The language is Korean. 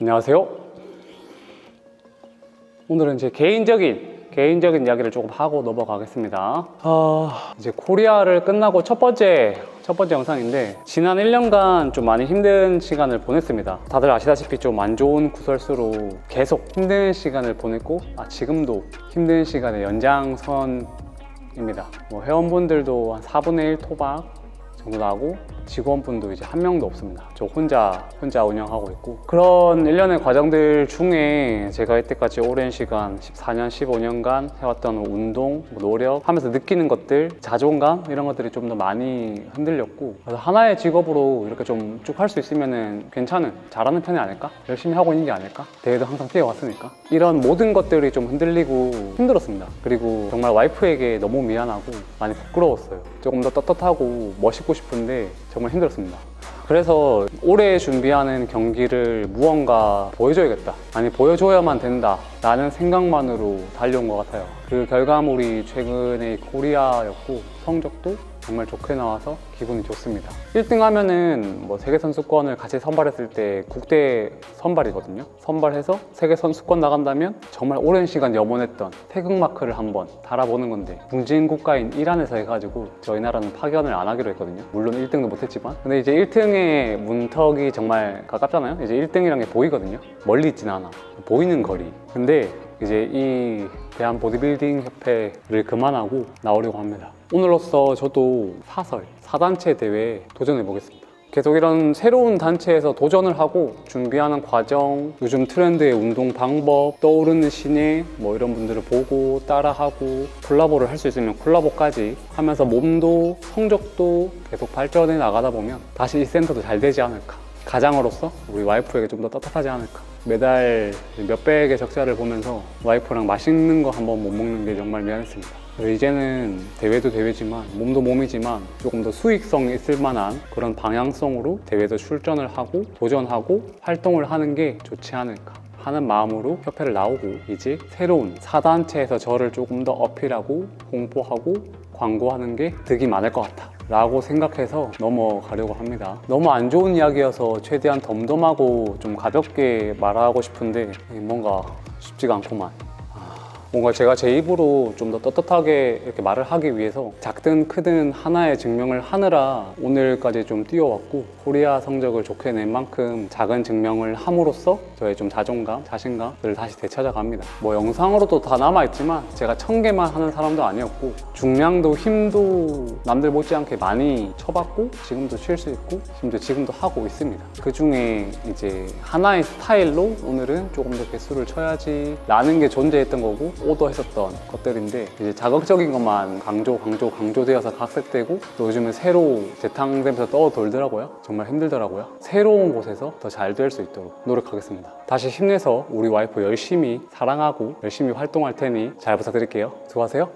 안녕하세요. 오늘은 제 개인적인 개인적인 이야기를 조금 하고 넘어가겠습니다. 아, 이제 코리아를 끝나고 첫 번째 첫 번째 영상인데 지난 1년간 좀 많이 힘든 시간을 보냈습니다. 다들 아시다시피 좀 안 좋은 구설수로 계속 힘든 시간을 보냈고 아, 지금도 힘든 시간의 연장선입니다. 뭐 회원분들도 한 4분의 1 토박 정도 나고 직원분도 이제 한 명도 없습니다. 저 혼자 혼자 운영하고 있고 그런 일련의 과정들 중에 제가 이때까지 오랜 시간 14년, 15년간 해왔던 운동, 뭐 노력 하면서 느끼는 것들, 자존감 이런 것들이 좀 더 많이 흔들렸고 그래서 하나의 직업으로 이렇게 좀 쭉 할 수 있으면은 괜찮은 잘하는 편이 아닐까? 열심히 하고 있는 게 아닐까? 대회도 항상 뛰어왔으니까 이런 모든 것들이 좀 흔들리고 힘들었습니다. 그리고 정말 와이프에게 너무 미안하고 많이 부끄러웠어요. 조금 더 떳떳하고 멋있고 싶은데 정말 힘들었습니다. 그래서 올해 준비하는 경기를 무언가 보여줘야겠다. 아니, 보여줘야만 된다. 라는 생각만으로 달려온 것 같아요. 그 결과물이 최근에 코리아였고, 성적도 정말 좋게 나와서 기분이 좋습니다. 1등 하면은 뭐 세계 선수권을 같이 선발했을 때 국대 선발이거든요. 선발해서 세계 선수권 나간다면 정말 오랜 시간 염원했던 태극 마크를 한번 달아보는 건데 중진 국가인 이란에서 해가지고 저희 나라는 파견을 안 하기로 했거든요. 물론 1등도 못했지만 근데 이제 1등의 문턱이 정말 가깝잖아요. 이제 1등이란 게 보이거든요. 멀리 있진 않아. 보이는 거리. 근데 이제 이 대한 보디빌딩 협회를 그만하고 나오려고 합니다. 오늘로써 저도 사설, 사단체 대회에 도전해 보겠습니다. 계속 이런 새로운 단체에서 도전을 하고 준비하는 과정, 요즘 트렌드의 운동 방법, 떠오르는 신예 뭐 이런 분들을 보고 따라하고 콜라보를 할 수 있으면 콜라보까지 하면서 몸도 성적도 계속 발전해 나가다 보면 다시 이 센터도 잘 되지 않을까. 가장으로서 우리 와이프에게 좀더 떳떳하지 않을까. 매달 몇백의 적자를 보면서 와이프랑 맛있는 거 한 번 못 먹는 게 정말 미안했습니다. 이제는 대회도 대회지만 몸도 몸이지만 조금 더 수익성 있을 만한 그런 방향성으로 대회도 출전을 하고 도전하고 활동을 하는 게 좋지 않을까 하는 마음으로 협회를 나오고 이제 새로운 사단체에서 저를 조금 더 어필하고 홍보하고 광고하는 게 득이 많을 것 같아. 라고 생각해서 넘어가려고 합니다. 너무 안 좋은 이야기여서 최대한 덤덤하고 좀 가볍게 말하고 싶은데 뭔가 쉽지가 않구만. 뭔가 제가 제 입으로 좀 더 떳떳하게 이렇게 말을 하기 위해서 작든 크든 하나의 증명을 하느라 오늘까지 좀 뛰어왔고 코리아 성적을 좋게 낸 만큼 작은 증명을 함으로써 저의 좀 자존감, 자신감을 다시 되찾아갑니다. 뭐 영상으로도 다 남아있지만 제가 천 개만 하는 사람도 아니었고 중량도 힘도 남들 못지않게 많이 쳐봤고 지금도 칠수 있고 심지어 지금도 하고 있습니다. 그 중에 이제 하나의 스타일로 오늘은 조금 더 개수를 쳐야지 라는 게 존재했던 거고 오더했었던 것들인데 이제 자극적인 것만 강조 강조 강조되어서 각색되고 또 요즘은 새로 재탕되면서 떠돌더라고요. 정말 힘들더라고요. 새로운 곳에서 더 잘 될 수 있도록 노력하겠습니다. 다시 힘내서 우리 와이프 열심히 사랑하고 열심히 활동할 테니 잘 부탁드릴게요. 수고하세요